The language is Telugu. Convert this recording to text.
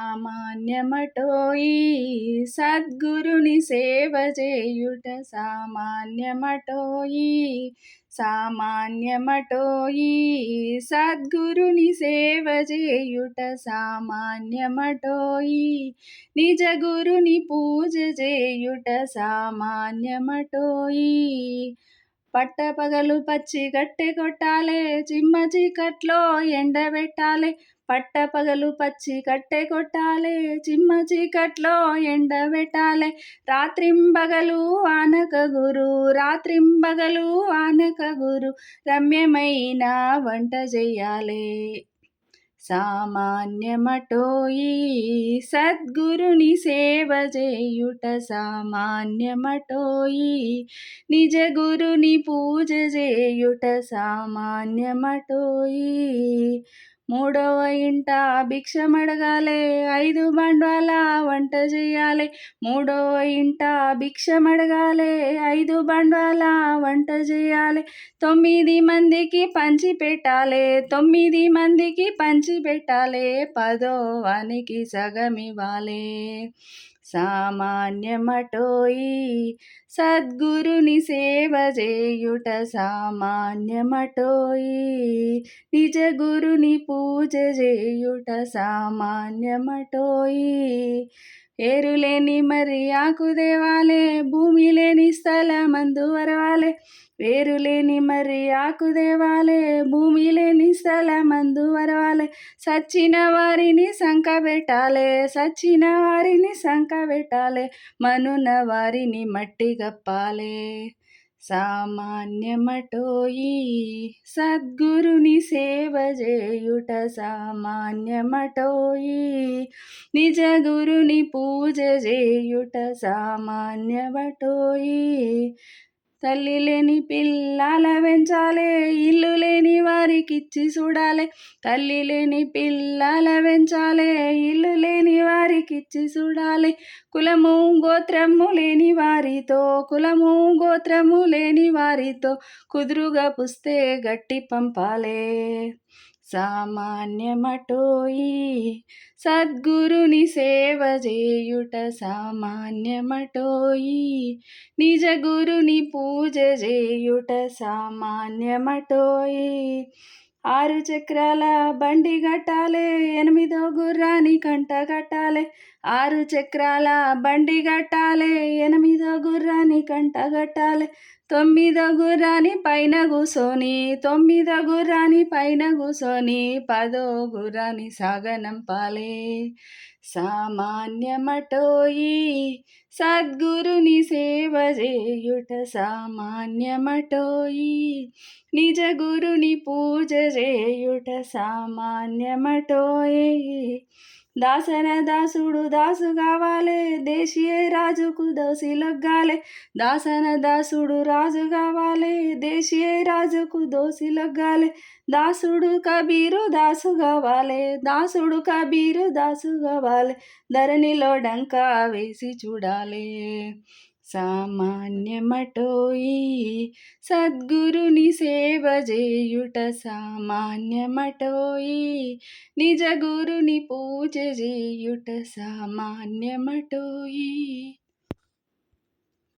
సామాన్యమటోయి సద్గురుని సేవ చేయుట సామాన్యమటోయి సామాన్యమటోయి సద్గురుని సేవ చేయుట సామాన్యమటోయి నిజ గురుని పూజ చేయుట సామాన్యమటోయి పట్టపగలు పచ్చి గట్టె కొట్టాలే చిమ్మ చీకట్లో ఎండబెట్టాలే పట్టపగలు పచ్చి కట్టె కొట్టాలే చిమ్మ చీకట్లో ఎండబెట్టాలే రాత్రింబగలు ఆనక గురు రాత్రింబగలు ఆనక గురు రమ్యమైన వంట చెయ్యాలే సామాన్యమటోయి సద్గురుని సేవ చేయుట సామాన్యమటోయి నిజ గురుని పూజ చేయుట సామాన్యమటోయి మూడవ ఇంట భిక్షమడగాలే ఐదు బండ్వాల వంట చేయాలి మూడవ ఇంట భిక్షమడగాలే ఐదు బండ్వాల వంట చేయాలి తొమ్మిది మందికి పంచి పెట్టాలి తొమ్మిది మందికి పంచి పెట్టాలి. పదోవానికి సగం ఇవ్వాలే. సామాన్యమటోయి. సద్గురుని సేవ చేయుట సామాన్యమటోయి. నిజ గురుని పూజ చేయుట సామాన్యమటోయి. ఏరులేని మరి ఆకు దేవాలే భూమి లేని స్థలమందు వరవాలే. వేరులేని మరి ఆకు దేవాలే భూమి లేని స్థలమందు వరవాలే. సచ్చిన వారిని సంక పెట్టాలే సచ్చిన వారిని సంక పెట్టాలే. మనున వారిని మట్టి గప్పాలే సామాన్యమటోయి సద్గురుని సేవ చేయుట సామాన్యమటోయి నిజ గురుని పూజ చేయుట సామాన్యమటోయి తల్లి లేని పిల్లల పెంచాలే ఇల్లు వారికిచ్చి చూడాలి. తల్లి లేని పిల్లల పెంచాలే ఇల్లు లేని వారికిచ్చి చూడాలి. కులము గోత్రము లేని వారితో కులము గోత్రము లేని వారితో కుదురుగా పుస్తే గట్టి పంపాలే. సామాన్యమటోయి. సద్గురుని సేవ చేయుట సామాన్యమటోయి. నిజ గురుని పూజ చేయుట సామాన్యమటోయి. ఆరు చక్రాల బండి కట్టాలే ఎనిమిదో గుర్రాని కంట కట్టాలే ఆరు చక్రాల బండి కట్టాలే ఎనిమిదో గుర్రాని కంట కట్టాలే తొమ్మిదో గుర్రాని పైన కూసోని తొమ్మిదో గుర్రాని పైన కూసోని పదో గుర్రాని సాగనంపాలే సామాన్యమటోయి సద్గురుని సేవ చేయుట సామాన్యమటోయి నిజ గురుని పూజ చేయుట సామాన్యమటోయి. దాసన దాసుడు దాసు కావాలే దేశీయ రాజుకు దోసి లొగ్గాలే. దాసన దాసుడు రాజు కావాలే దేశీయ రాజుకు దోసి లొగ్గాలే. దాసుడు కబీరు దాసు కావాలే దాసుడు కబీరు దాసు కావాలే. ధరణిలో డంకా వేసి చూడాలి. సామాన్యమటోయి సద్గురుని సేవ చేయుట సామాన్యమటోయి నిజ గురుని పూజ చేయుట సామాన్యమటోయి